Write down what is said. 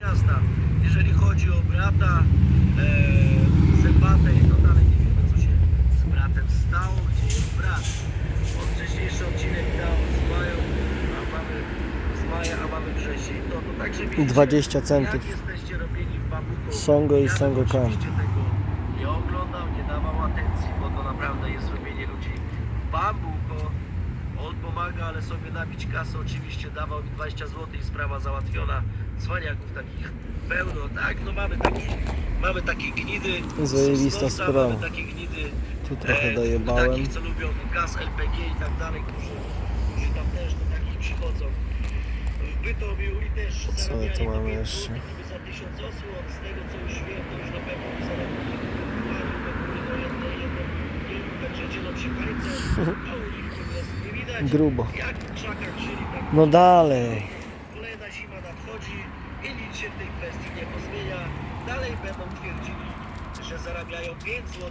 miasta. Jeżeli chodzi o brata e, Zębatej, to dalej nie wiemy co się z bratem stało, gdzie jest brat. Bo wcześniejszy odcinek dał z Mają, a mamy z Maja, a mamy wrzesień. No to także widzicie, 20 centów. Jak jesteście robieni w bambuku. Songo i Ja Songo Kan. oczywiście tego nie oglądał, nie dawał atencji, bo to naprawdę jest robienie pomaga, ale sobie nabić kasę oczywiście dawał mi 20 zł i sprawa załatwiona. Cwaniaków takich pełno, tak? No mamy takie, mamy takie gnidy. Zajebista sprawa. Mamy takie gnidy. Tu trochę e, dojebałem. Takich, co lubią gaz LPG i tak dalej, którzy, którzy tam też do takich przychodzą. W Bytomiu i też Co zarabiali tu mamy jeszcze? za 1000 osłon. Z tego co już wiem, to już na pewno zarobili. Grubo. Jak w krzakach żyli, tak No dalej. Kolejna zima nadchodzi i nic się w tej kwestii nie pozmienia. Dalej będą twierdzili, że zarabiają 5 zł